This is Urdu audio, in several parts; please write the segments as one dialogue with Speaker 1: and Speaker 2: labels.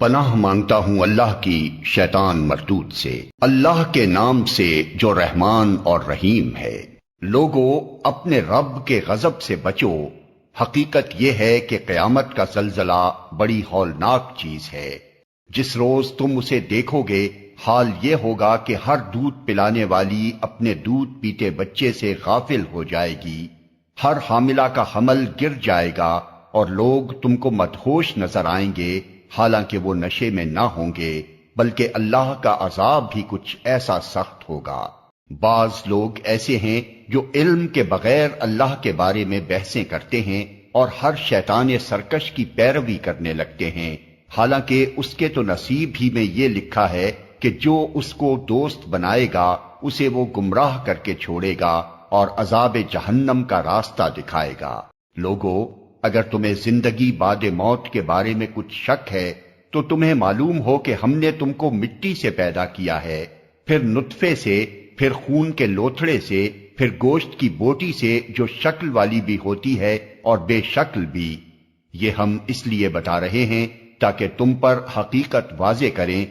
Speaker 1: پناہ مانگتا ہوں اللہ کی شیطان مردود سے۔ اللہ کے نام سے جو رحمان اور رحیم ہے۔ لوگو، اپنے رب کے غضب سے بچو۔ حقیقت یہ ہے کہ قیامت کا زلزلہ بڑی ہولناک چیز ہے۔ جس روز تم اسے دیکھو گے، حال یہ ہوگا کہ ہر دودھ پلانے والی اپنے دودھ پیتے بچے سے غافل ہو جائے گی۔ ہر حاملہ کا حمل گر جائے گا اور لوگ تم کو مدہوش نظر آئیں گے۔ حالانکہ وہ نشے میں نہ ہوں گے، بلکہ اللہ کا عذاب بھی کچھ ایسا سخت ہوگا۔ بعض لوگ ایسے ہیں جو علم کے بغیر اللہ کے بارے میں بحثیں کرتے ہیں اور ہر شیطان سرکش کی پیروی کرنے لگتے ہیں۔ حالانکہ اس کے تو نصیب ہی میں یہ لکھا ہے کہ جو اس کو دوست بنائے گا، اسے وہ گمراہ کر کے چھوڑے گا اور عذاب جہنم کا راستہ دکھائے گا۔ لوگوں اگر تمہیں زندگی بعد موت کے بارے میں کچھ شک ہے، تو تمہیں معلوم ہو کہ ہم نے تم کو مٹی سے پیدا کیا ہے۔ پھر نطفے سے، پھر خون کے لوتھڑے سے، پھر گوشت کی بوٹی سے جو شکل والی بھی ہوتی ہے اور بے شکل بھی۔ یہ ہم اس لیے بتا رہے ہیں تاکہ تم پر حقیقت واضح کریں۔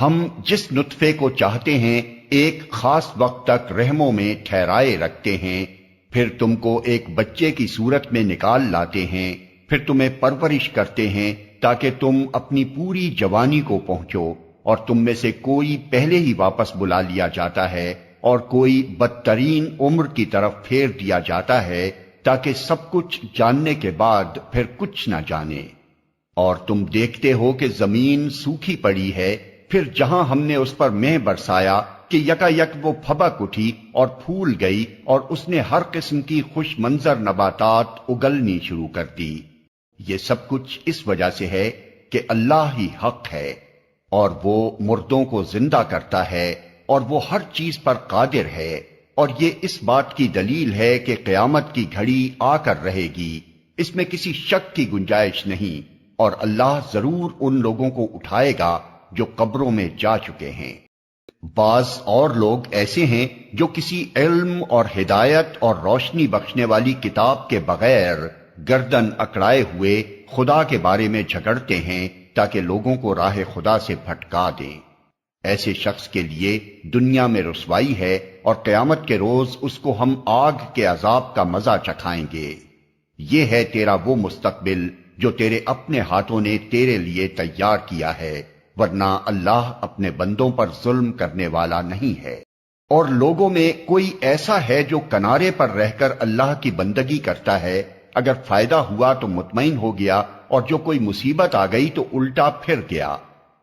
Speaker 1: ہم جس نطفے کو چاہتے ہیں، ایک خاص وقت تک رحموں میں ٹھہرائے رکھتے ہیں۔ پھر تم کو ایک بچے کی صورت میں نکال لاتے ہیں، پھر تمہیں پرورش کرتے ہیں تاکہ تم اپنی پوری جوانی کو پہنچو اور تم میں سے کوئی پہلے ہی واپس بلا لیا جاتا ہے اور کوئی بدترین عمر کی طرف پھیر دیا جاتا ہے تاکہ سب کچھ جاننے کے بعد پھر کچھ نہ جانے۔ اور تم دیکھتے ہو کہ زمین سوکھی پڑی ہے، پھر جہاں ہم نے اس پر مہ برسایا کہ یکا یک وہ پھبک اٹھی اور پھول گئی اور اس نے ہر قسم کی خوش منظر نباتات اگلنی شروع کر دی۔ یہ سب کچھ اس وجہ سے ہے کہ اللہ ہی حق ہے اور وہ مردوں کو زندہ کرتا ہے اور وہ ہر چیز پر قادر ہے۔ اور یہ اس بات کی دلیل ہے کہ قیامت کی گھڑی آ کر رہے گی۔ اس میں کسی شک کی گنجائش نہیں۔ اور اللہ ضرور ان لوگوں کو اٹھائے گا جو قبروں میں جا چکے ہیں۔ بعض اور لوگ ایسے ہیں جو کسی علم اور ہدایت اور روشنی بخشنے والی کتاب کے بغیر گردن اکڑائے ہوئے خدا کے بارے میں جھگڑتے ہیں تاکہ لوگوں کو راہ خدا سے بھٹکا دیں۔ ایسے شخص کے لیے دنیا میں رسوائی ہے اور قیامت کے روز اس کو ہم آگ کے عذاب کا مزہ چکھائیں گے۔ یہ ہے تیرا وہ مستقبل جو تیرے اپنے ہاتھوں نے تیرے لیے تیار کیا ہے۔ ورنہ اللہ اپنے بندوں پر ظلم کرنے والا نہیں ہے۔ اور لوگوں میں کوئی ایسا ہے جو کنارے پر رہ کر اللہ کی بندگی کرتا ہے۔ اگر فائدہ ہوا تو مطمئن ہو گیا، اور جو کوئی مصیبت آ گئی تو الٹا پھر گیا۔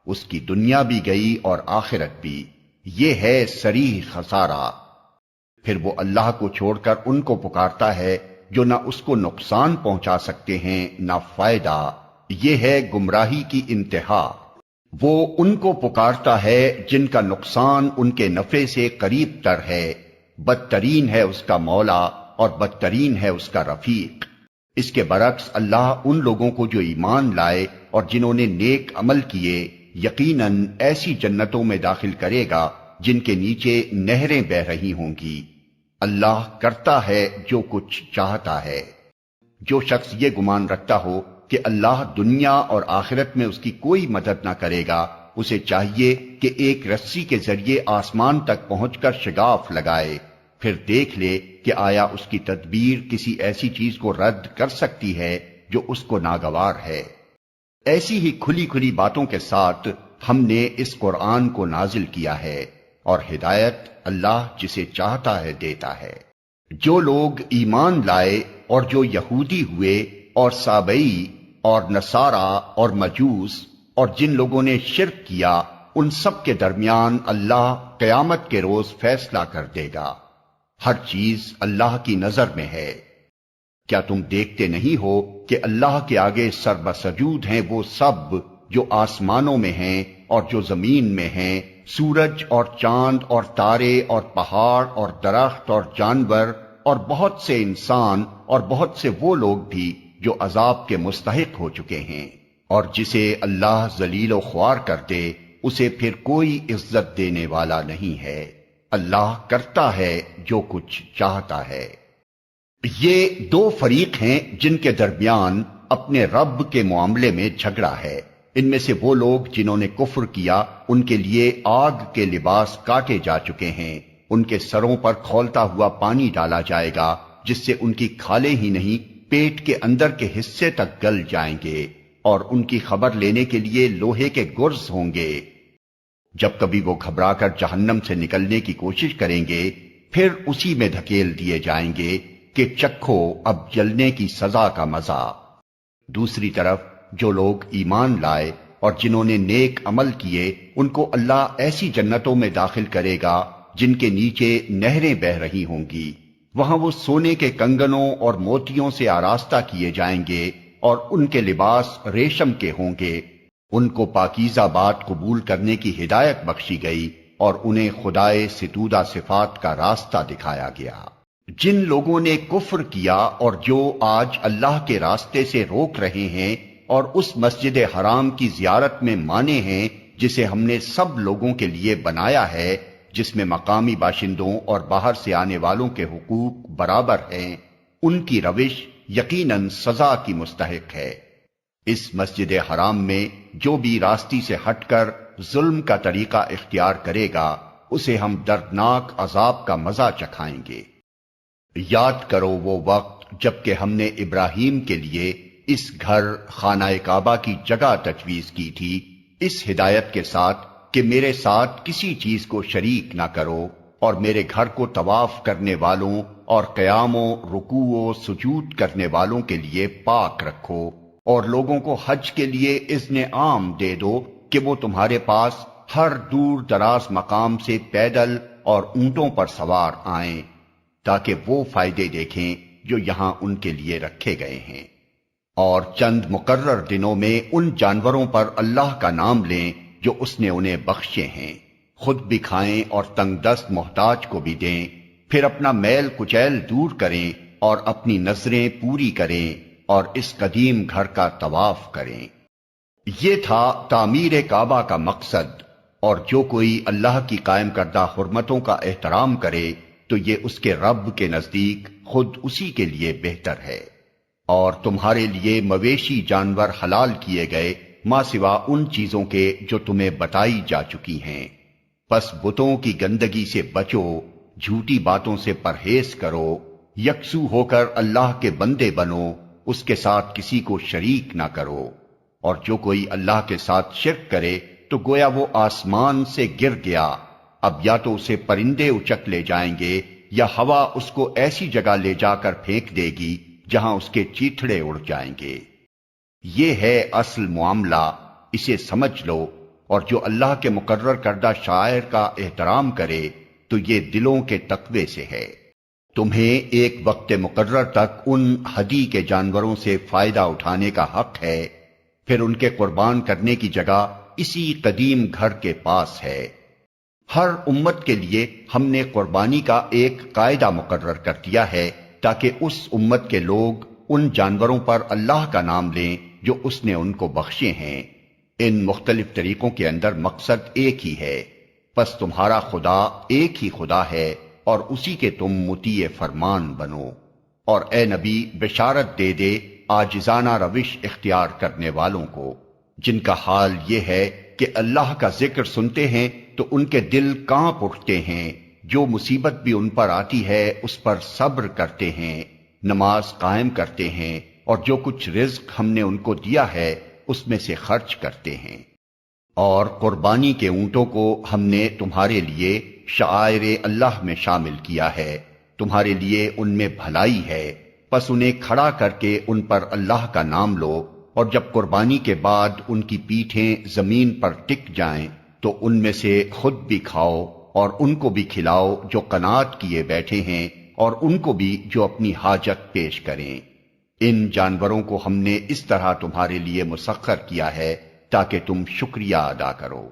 Speaker 1: اس کی دنیا بھی گئی اور آخرت بھی۔ یہ ہے سری خسارہ۔ پھر وہ اللہ کو چھوڑ کر ان کو پکارتا ہے جو نہ اس کو نقصان پہنچا سکتے ہیں، نہ فائدہ۔ یہ ہے گمراہی کی انتہا۔ وہ ان کو پکارتا ہے جن کا نقصان ان کے نفے سے قریب تر ہے۔ بدترین ہے اس کا مولا اور بدترین ہے اس کا رفیق۔ اس کے برعکس اللہ ان لوگوں کو جو ایمان لائے اور جنہوں نے نیک عمل کیے، یقیناً ایسی جنتوں میں داخل کرے گا جن کے نیچے نہریں بہ رہی ہوں گی۔ اللہ کرتا ہے جو کچھ چاہتا ہے۔ جو شخص یہ گمان رکھتا ہو کہ اللہ دنیا اور آخرت میں اس کی کوئی مدد نہ کرے گا، اسے چاہیے کہ ایک رسی کے ذریعے آسمان تک پہنچ کر شگاف لگائے۔ پھر دیکھ لے کہ آیا اس کی تدبیر کسی ایسی چیز کو رد کر سکتی ہے جو اس کو ناگوار ہے۔ ایسی ہی کھلی کھلی باتوں کے ساتھ ہم نے اس قرآن کو نازل کیا ہے اور ہدایت اللہ جسے چاہتا ہے دیتا ہے۔ جو لوگ ایمان لائے اور جو یہودی ہوئے اور سابئی اور نصارہ اور مجوس اور جن لوگوں نے شرک کیا، ان سب کے درمیان اللہ قیامت کے روز فیصلہ کر دے گا۔ ہر چیز اللہ کی نظر میں ہے۔ کیا تم دیکھتے نہیں ہو کہ اللہ کے آگے سربسجود ہیں وہ سب جو آسمانوں میں ہیں اور جو زمین میں ہیں، سورج اور چاند اور تارے اور پہاڑ اور درخت اور جانور اور بہت سے انسان اور بہت سے وہ لوگ بھی۔ جو عذاب کے مستحق ہو چکے ہیں اور جسے اللہ ذلیل و خوار کر دے، اسے پھر کوئی عزت دینے والا نہیں ہے۔ اللہ کرتا ہے جو کچھ چاہتا ہے۔ یہ دو فریق ہیں جن کے درمیان اپنے رب کے معاملے میں جھگڑا ہے۔ ان میں سے وہ لوگ جنہوں نے کفر کیا، ان کے لیے آگ کے لباس کاٹے جا چکے ہیں۔ ان کے سروں پر کھولتا ہوا پانی ڈالا جائے گا، جس سے ان کی کھالے ہی نہیں پیٹ کے اندر کے حصے تک گل جائیں گے اور ان کی خبر لینے کے لیے لوہے کے گرز ہوں گے۔ جب کبھی وہ گھبرا کر جہنم سے نکلنے کی کوشش کریں گے، پھر اسی میں دھکیل دیے جائیں گے کہ چکھو اب جلنے کی سزا کا مزہ۔ دوسری طرف، جو لوگ ایمان لائے اور جنہوں نے نیک عمل کیے، ان کو اللہ ایسی جنتوں میں داخل کرے گا جن کے نیچے نہریں بہ رہی ہوں گی۔ وہاں وہ سونے کے کنگنوں اور موتیوں سے آراستہ کیے جائیں گے اور ان کے لباس ریشم کے ہوں گے۔ ان کو پاکیزہ بات قبول کرنے کی ہدایت بخشی گئی اور انہیں خدائے ستودہ صفات کا راستہ دکھایا گیا۔ جن لوگوں نے کفر کیا اور جو آج اللہ کے راستے سے روک رہے ہیں اور اس مسجد حرام کی زیارت میں مانے ہیں جسے ہم نے سب لوگوں کے لیے بنایا ہے جس میں مقامی باشندوں اور باہر سے آنے والوں کے حقوق برابر ہیں، ان کی روش یقیناً سزا کی مستحق ہے۔ اس مسجد حرام میں جو بھی راستی سے ہٹ کر ظلم کا طریقہ اختیار کرے گا، اسے ہم دردناک عذاب کا مزہ چکھائیں گے۔ یاد کرو وہ وقت جبکہ ہم نے ابراہیم کے لیے اس گھر خانہ کعبہ کی جگہ تجویز کی تھی۔ اس ہدایت کے ساتھ کہ میرے ساتھ کسی چیز کو شریک نہ کرو اور میرے گھر کو طواف کرنے والوں اور قیاموں رکوع و سجود کرنے والوں کے لیے پاک رکھو اور لوگوں کو حج کے لیے اذن عام دے دو کہ وہ تمہارے پاس ہر دور دراز مقام سے پیدل اور اونٹوں پر سوار آئیں تاکہ وہ فائدے دیکھیں جو یہاں ان کے لیے رکھے گئے ہیں اور چند مقرر دنوں میں ان جانوروں پر اللہ کا نام لیں جو اس نے انہیں بخشے ہیں، خود بھی کھائیں اور تنگ دست محتاج کو بھی دیں، پھر اپنا میل کچیل دور کریں اور اپنی نظریں پوری کریں اور اس قدیم گھر کا طواف کریں۔ یہ تھا تعمیر کعبہ کا مقصد، اور جو کوئی اللہ کی قائم کردہ حرمتوں کا احترام کرے، تو یہ اس کے رب کے نزدیک خود اسی کے لیے بہتر ہے۔ اور تمہارے لیے مویشی جانور حلال کیے گئے ماں سوا ان چیزوں کے جو تمہیں بتائی جا چکی ہیں۔ پس بتوں کی گندگی سے بچو، جھوٹی باتوں سے پرہیز کرو، یکسو ہو کر اللہ کے بندے بنو، اس کے ساتھ کسی کو شریک نہ کرو۔ اور جو کوئی اللہ کے ساتھ شرک کرے، تو گویا وہ آسمان سے گر گیا۔ اب یا تو اسے پرندے اچک لے جائیں گے، یا ہوا اس کو ایسی جگہ لے جا کر پھینک دے گی، جہاں اس کے چیتڑے اڑ جائیں گے۔ یہ ہے اصل معاملہ، اسے سمجھ لو، اور جو اللہ کے مقرر کردہ شاعر کا احترام کرے، تو یہ دلوں کے تقوی سے ہے۔ تمہیں ایک وقت مقرر تک ان ہدی کے جانوروں سے فائدہ اٹھانے کا حق ہے۔ پھر ان کے قربان کرنے کی جگہ اسی قدیم گھر کے پاس ہے۔ ہر امت کے لیے ہم نے قربانی کا ایک قاعدہ مقرر کر دیا ہے تاکہ اس امت کے لوگ ان جانوروں پر اللہ کا نام لیں۔ جو اس نے ان کو بخشے ہیں، ان مختلف طریقوں کے اندر مقصد ایک ہی ہے۔ پس تمہارا خدا ایک ہی خدا ہے اور اسی کے تم متی فرمان بنو۔ اور اے نبی، بشارت دے دے آجزانہ روش اختیار کرنے والوں کو۔ جن کا حال یہ ہے کہ اللہ کا ذکر سنتے ہیں تو ان کے دل کانپ اٹھتے ہیں۔ جو مصیبت بھی ان پر آتی ہے، اس پر صبر کرتے ہیں۔ نماز قائم کرتے ہیں۔ اور جو کچھ رزق ہم نے ان کو دیا ہے، اس میں سے خرچ کرتے ہیں۔ اور قربانی کے اونٹوں کو ہم نے تمہارے لیے شعائر اللہ میں شامل کیا ہے۔ تمہارے لیے ان میں بھلائی ہے۔ پس انہیں کھڑا کر کے ان پر اللہ کا نام لو۔ اور جب قربانی کے بعد ان کی پیٹھیں زمین پر ٹک جائیں، تو ان میں سے خود بھی کھاؤ اور ان کو بھی کھلاؤ جو کنات کیے بیٹھے ہیں اور ان کو بھی جو اپنی حاجت پیش کریں۔ ان جانوروں کو ہم نے اس طرح تمہارے لیے مسخر کیا ہے تاکہ تم شکریہ ادا کرو۔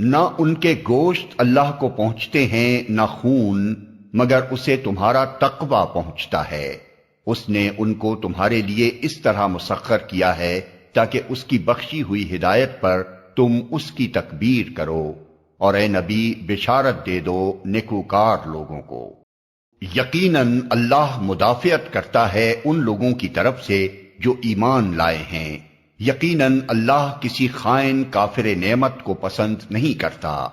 Speaker 1: نہ ان کے گوشت اللہ کو پہنچتے ہیں، نہ خون، مگر اسے تمہارا تقوی پہنچتا ہے۔ اس نے ان کو تمہارے لیے اس طرح مسخر کیا ہے تاکہ اس کی بخشی ہوئی ہدایت پر تم اس کی تکبیر کرو۔ اور اے نبی، بشارت دے دو نکوکار لوگوں کو۔ یقیناً اللہ مدافعت کرتا ہے ان لوگوں کی طرف سے جو ایمان لائے ہیں۔ یقیناً اللہ کسی خائن کافر نعمت کو پسند نہیں کرتا۔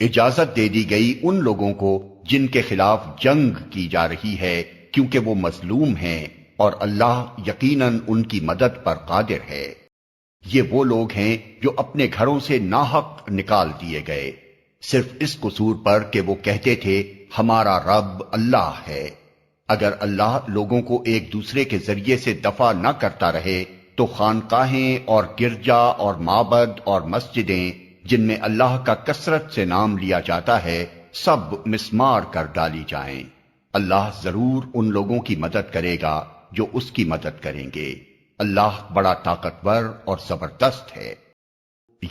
Speaker 1: اجازت دے دی گئی ان لوگوں کو جن کے خلاف جنگ کی جا رہی ہے کیونکہ وہ مظلوم ہیں اور اللہ یقیناً ان کی مدد پر قادر ہے۔ یہ وہ لوگ ہیں جو اپنے گھروں سے ناحق نکال دیے گئے۔ صرف اس قصور پر کہ وہ کہتے تھے، ہمارا رب اللہ ہے۔ اگر اللہ لوگوں کو ایک دوسرے کے ذریعے سے دفع نہ کرتا رہے، تو خانقاہیں اور گرجا اور مابد اور مسجدیں، جن میں اللہ کا کثرت سے نام لیا جاتا ہے، سب مسمار کر ڈالی جائیں۔ اللہ ضرور ان لوگوں کی مدد کرے گا جو اس کی مدد کریں گے۔ اللہ بڑا طاقتور اور زبردست ہے۔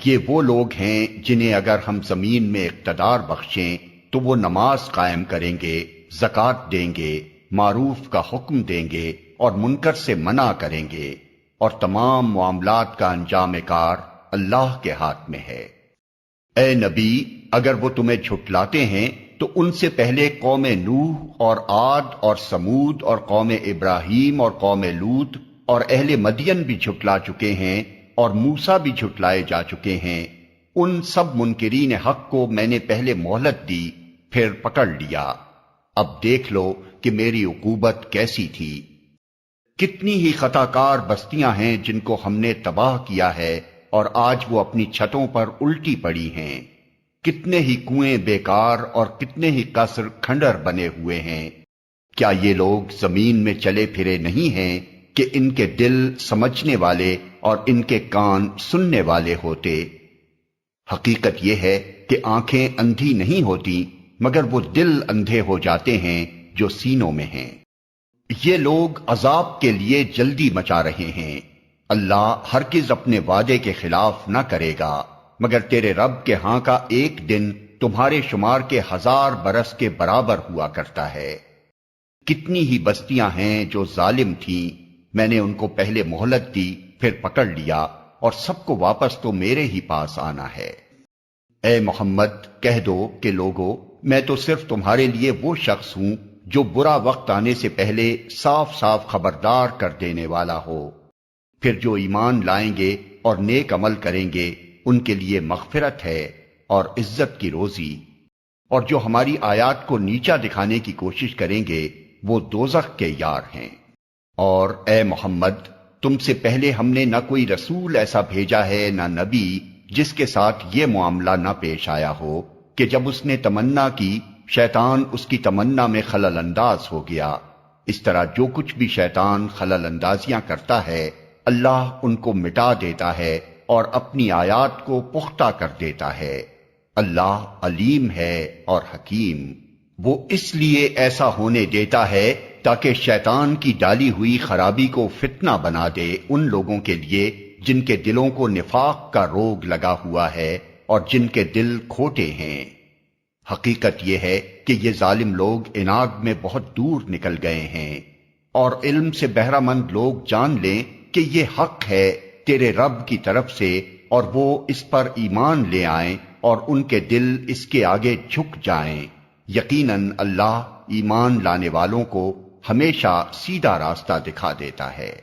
Speaker 1: یہ وہ لوگ ہیں جنہیں اگر ہم زمین میں اقتدار بخشیں تو وہ نماز قائم کریں گے، زکات دیں گے، معروف کا حکم دیں گے اور منکر سے منع کریں گے۔ اور تمام معاملات کا انجام کار اللہ کے ہاتھ میں ہے۔ اے نبی، اگر وہ تمہیں جھٹلاتے ہیں تو ان سے پہلے قوم نوح اور آد اور سمود اور قوم ابراہیم اور قوم لوت اور اہل مدین بھی جھٹلا چکے ہیں۔ اور موسا بھی جھٹلائے جا چکے ہیں۔ ان سب منکرین حق کو میں نے پہلے مہلت دی، پھر پکڑ لیا۔ اب دیکھ لو کہ میری عقوبت کیسی تھی۔ کتنی ہی خطا کار بستیاں ہیں جن کو ہم نے تباہ کیا ہے اور آج وہ اپنی چھتوں پر الٹی پڑی ہیں۔ کتنے ہی کنویں بیکار اور کتنے ہی قصر کھنڈر بنے ہوئے ہیں۔ کیا یہ لوگ زمین میں چلے پھرے نہیں ہیں؟ کہ ان کے دل سمجھنے والے اور ان کے کان سننے والے ہوتے۔ حقیقت یہ ہے کہ آنکھیں اندھی نہیں ہوتی، مگر وہ دل اندھے ہو جاتے ہیں جو سینوں میں ہیں۔ یہ لوگ عذاب کے لیے جلدی مچا رہے ہیں۔ اللہ ہرگز اپنے وعدے کے خلاف نہ کرے گا، مگر تیرے رب کے ہاں کا ایک دن تمہارے شمار کے ہزار برس کے برابر ہوا کرتا ہے۔ کتنی ہی بستیاں ہیں جو ظالم تھیں میں نے ان کو پہلے مہلت دی، پھر پکڑ لیا، اور سب کو واپس تو میرے ہی پاس آنا ہے۔ اے محمد، کہہ دو کہ لوگو، میں تو صرف تمہارے لیے وہ شخص ہوں جو برا وقت آنے سے پہلے صاف صاف خبردار کر دینے والا ہو۔ پھر جو ایمان لائیں گے اور نیک عمل کریں گے، ان کے لیے مغفرت ہے اور عزت کی روزی۔ اور جو ہماری آیات کو نیچا دکھانے کی کوشش کریں گے، وہ دوزخ کے یار ہیں۔ اور اے محمد، تم سے پہلے ہم نے نہ کوئی رسول ایسا بھیجا ہے نہ نبی جس کے ساتھ یہ معاملہ نہ پیش آیا ہو کہ جب اس نے تمنا کی، شیطان اس کی تمنا میں خلل انداز ہو گیا۔ اس طرح جو کچھ بھی شیطان خلل اندازیاں کرتا ہے، اللہ ان کو مٹا دیتا ہے اور اپنی آیات کو پختہ کر دیتا ہے۔ اللہ علیم ہے اور حکیم۔ وہ اس لیے ایسا ہونے دیتا ہے تاکہ شیطان کی ڈالی ہوئی خرابی کو فتنہ بنا دے ان لوگوں کے لیے جن کے دلوں کو نفاق کا روگ لگا ہوا ہے اور جن کے دل کھوٹے ہیں۔ حقیقت یہ ہے کہ یہ ظالم لوگ اناگ میں بہت دور نکل گئے ہیں۔ اور علم سے بہرہ مند لوگ جان لیں کہ یہ حق ہے تیرے رب کی طرف سے اور وہ اس پر ایمان لے آئیں اور ان کے دل اس کے آگے جھک جائیں۔ یقیناً اللہ ایمان لانے والوں کو ہمیشہ سیدھا راستہ دکھا دیتا ہے۔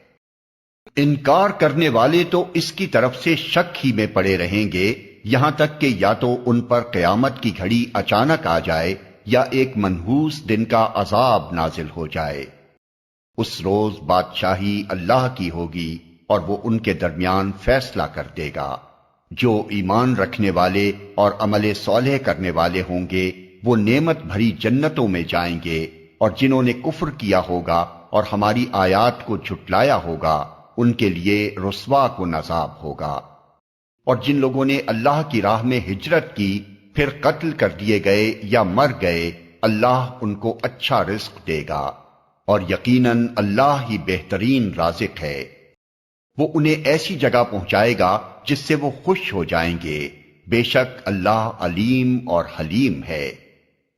Speaker 1: انکار کرنے والے تو اس کی طرف سے شک ہی میں پڑے رہیں گے، یہاں تک کہ یا تو ان پر قیامت کی گھڑی اچانک آ جائے یا ایک منحوس دن کا عذاب نازل ہو جائے۔ اس روز بادشاہی اللہ کی ہوگی اور وہ ان کے درمیان فیصلہ کر دے گا۔ جو ایمان رکھنے والے اور عمل صالح کرنے والے ہوں گے، وہ نعمت بھری جنتوں میں جائیں گے۔ اور جنہوں نے کفر کیا ہوگا اور ہماری آیات کو جھٹلایا ہوگا، ان کے لیے رسوا کو نصاب ہوگا۔ اور جن لوگوں نے اللہ کی راہ میں ہجرت کی، پھر قتل کر دیے گئے یا مر گئے، اللہ ان کو اچھا رزق دے گا۔ اور یقیناً اللہ ہی بہترین رازق ہے۔ وہ انہیں ایسی جگہ پہنچائے گا جس سے وہ خوش ہو جائیں گے۔ بے شک اللہ علیم اور حلیم ہے۔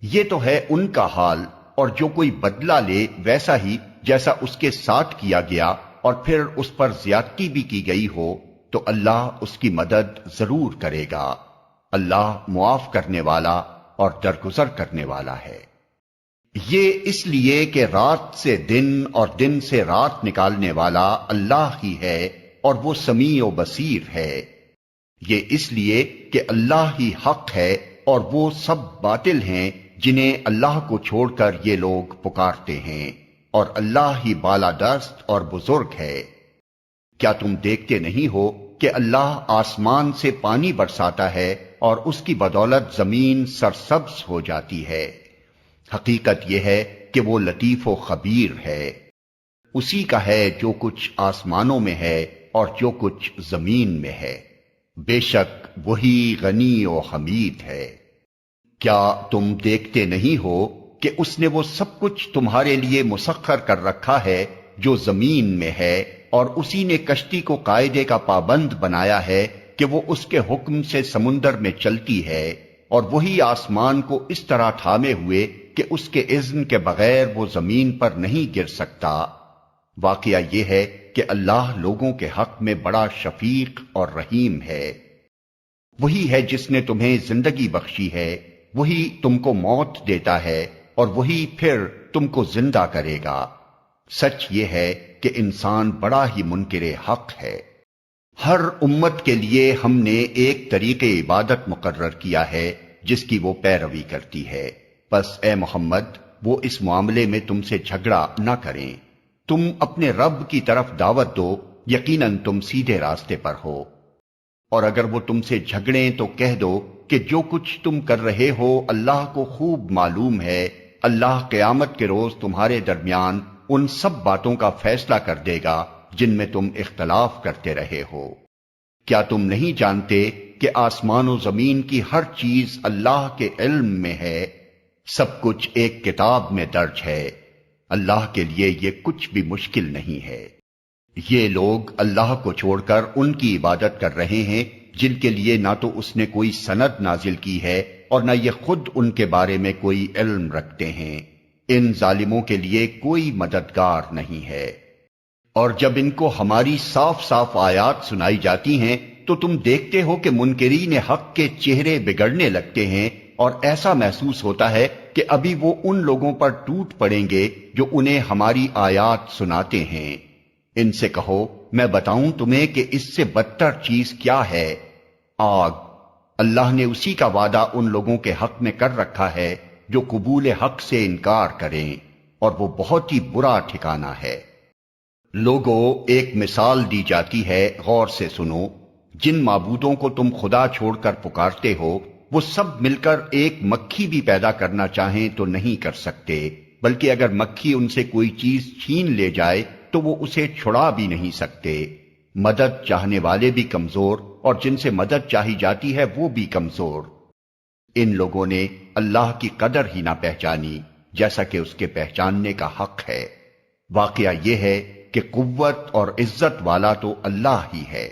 Speaker 1: یہ تو ہے ان کا حال۔ اور جو کوئی بدلہ لے ویسا ہی جیسا اس کے ساتھ کیا گیا اور پھر اس پر زیادتی بھی کی گئی ہو، تو اللہ اس کی مدد ضرور کرے گا۔ اللہ معاف کرنے والا اور درگزر کرنے والا ہے۔ یہ اس لیے کہ رات سے دن اور دن سے رات نکالنے والا اللہ ہی ہے اور وہ سمیع و بصیر ہے۔ یہ اس لیے کہ اللہ ہی حق ہے اور وہ سب باطل ہیں جنہیں اللہ کو چھوڑ کر یہ لوگ پکارتے ہیں اور اللہ ہی بالا دست اور بزرگ ہے۔ کیا تم دیکھتے نہیں ہو کہ اللہ آسمان سے پانی برساتا ہے اور اس کی بدولت زمین سرسبز ہو جاتی ہے؟ حقیقت یہ ہے کہ وہ لطیف و خبیر ہے۔ اسی کا ہے جو کچھ آسمانوں میں ہے اور جو کچھ زمین میں ہے۔ بے شک وہی غنی و حمید ہے۔ کیا تم دیکھتے نہیں ہو کہ اس نے وہ سب کچھ تمہارے لیے مسخر کر رکھا ہے جو زمین میں ہے اور اسی نے کشتی کو قاعدے کا پابند بنایا ہے کہ وہ اس کے حکم سے سمندر میں چلتی ہے اور وہی آسمان کو اس طرح تھامے ہوئے کہ اس کے اذن کے بغیر وہ زمین پر نہیں گر سکتا۔ واقعہ یہ ہے کہ اللہ لوگوں کے حق میں بڑا شفیق اور رحیم ہے۔ وہی ہے جس نے تمہیں زندگی بخشی ہے۔ وہی تم کو موت دیتا ہے اور وہی پھر تم کو زندہ کرے گا۔ سچ یہ ہے کہ انسان بڑا ہی منکر حق ہے۔ ہر امت کے لیے ہم نے ایک طریقے عبادت مقرر کیا ہے، جس کی وہ پیروی کرتی ہے۔ بس اے محمد، وہ اس معاملے میں تم سے جھگڑا نہ کریں۔ تم اپنے رب کی طرف دعوت دو، یقیناً تم سیدھے راستے پر ہو۔ اور اگر وہ تم سے جھگڑیں تو کہہ دو کہ جو کچھ تم کر رہے ہو اللہ کو خوب معلوم ہے، اللہ قیامت کے روز تمہارے درمیان ان سب باتوں کا فیصلہ کر دے گا جن میں تم اختلاف کرتے رہے ہو۔ کیا تم نہیں جانتے کہ آسمان و زمین کی ہر چیز اللہ کے علم میں ہے؟ سب کچھ ایک کتاب میں درج ہے۔ اللہ کے لیے یہ کچھ بھی مشکل نہیں ہے۔ یہ لوگ اللہ کو چھوڑ کر ان کی عبادت کر رہے ہیں جن کے لیے نہ تو اس نے کوئی سند نازل کی ہے اور نہ یہ خود ان کے بارے میں کوئی علم رکھتے ہیں۔ ان ظالموں کے لیے کوئی مددگار نہیں ہے۔ اور جب ان کو ہماری صاف صاف آیات سنائی جاتی ہیں، تو تم دیکھتے ہو کہ منکرین حق کے چہرے بگڑنے لگتے ہیں اور ایسا محسوس ہوتا ہے کہ ابھی وہ ان لوگوں پر ٹوٹ پڑیں گے جو انہیں ہماری آیات سناتے ہیں۔ ان سے کہو، میں بتاؤں تمہیں کہ اس سے بدتر چیز کیا ہے۔ آگ۔ اللہ نے اسی کا وعدہ ان لوگوں کے حق میں کر رکھا ہے جو قبول حق سے انکار کریں، اور وہ بہت ہی برا ٹھکانہ ہے۔ لوگوں ایک مثال دی جاتی ہے، غور سے سنو۔ جن معبودوں کو تم خدا چھوڑ کر پکارتے ہو، وہ سب مل کر ایک مکھی بھی پیدا کرنا چاہیں تو نہیں کر سکتے، بلکہ اگر مکھی ان سے کوئی چیز چھین لے جائے تو وہ اسے چھڑا بھی نہیں سکتے۔ مدد چاہنے والے بھی کمزور اور جن سے مدد چاہی جاتی ہے وہ بھی کمزور۔ ان لوگوں نے اللہ کی قدر ہی نہ پہچانی، جیسا کہ اس کے پہچاننے کا حق ہے۔ واقعہ یہ ہے کہ قوت اور عزت والا تو اللہ ہی ہے۔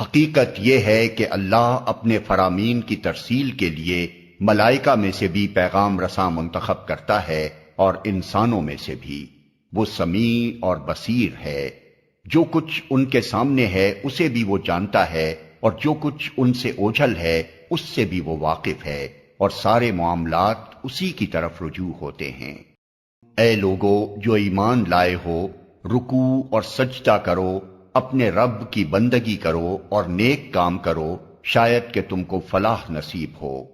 Speaker 1: حقیقت یہ ہے کہ اللہ اپنے فرامین کی ترسیل کے لیے ملائکہ میں سے بھی پیغام رساں منتخب کرتا ہے اور انسانوں میں سے بھی۔ وہ سمیع اور بصیر ہے۔ جو کچھ ان کے سامنے ہے، اسے بھی وہ جانتا ہے، اور جو کچھ ان سے اوجھل ہے، اس سے بھی وہ واقف ہے، اور سارے معاملات اسی کی طرف رجوع ہوتے ہیں۔ اے لوگو، جو ایمان لائے ہو رکو اور سجدہ کرو، اپنے رب کی بندگی کرو اور نیک کام کرو، شاید کہ تم کو فلاح نصیب ہو۔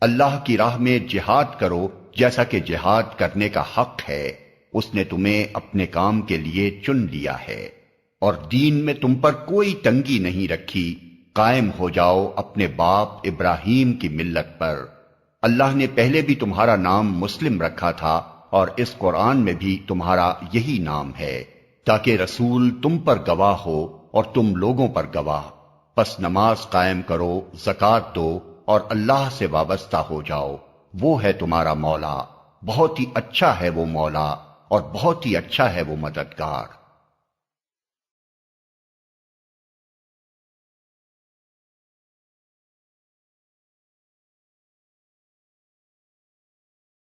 Speaker 1: اللہ کی راہ میں جہاد کرو، جیسا کہ جہاد کرنے کا حق ہے۔ اس نے تمہیں اپنے کام کے لیے چن لیا ہے۔ اور دین میں تم پر کوئی تنگی نہیں رکھی۔ قائم ہو جاؤ اپنے باپ ابراہیم کی ملت پر۔ اللہ نے پہلے بھی تمہارا نام مسلم رکھا تھا اور اس قرآن میں بھی تمہارا یہی نام ہے۔ تاکہ رسول تم پر گواہ ہو اور تم لوگوں پر گواہ۔ پس نماز قائم کرو زکات دو اور اللہ سے وابستہ ہو جاؤ۔ وہ ہے تمہارا مولا۔ بہت ہی اچھا ہے وہ مولا۔ اور بہت ہی اچھا ہے وہ مددگار۔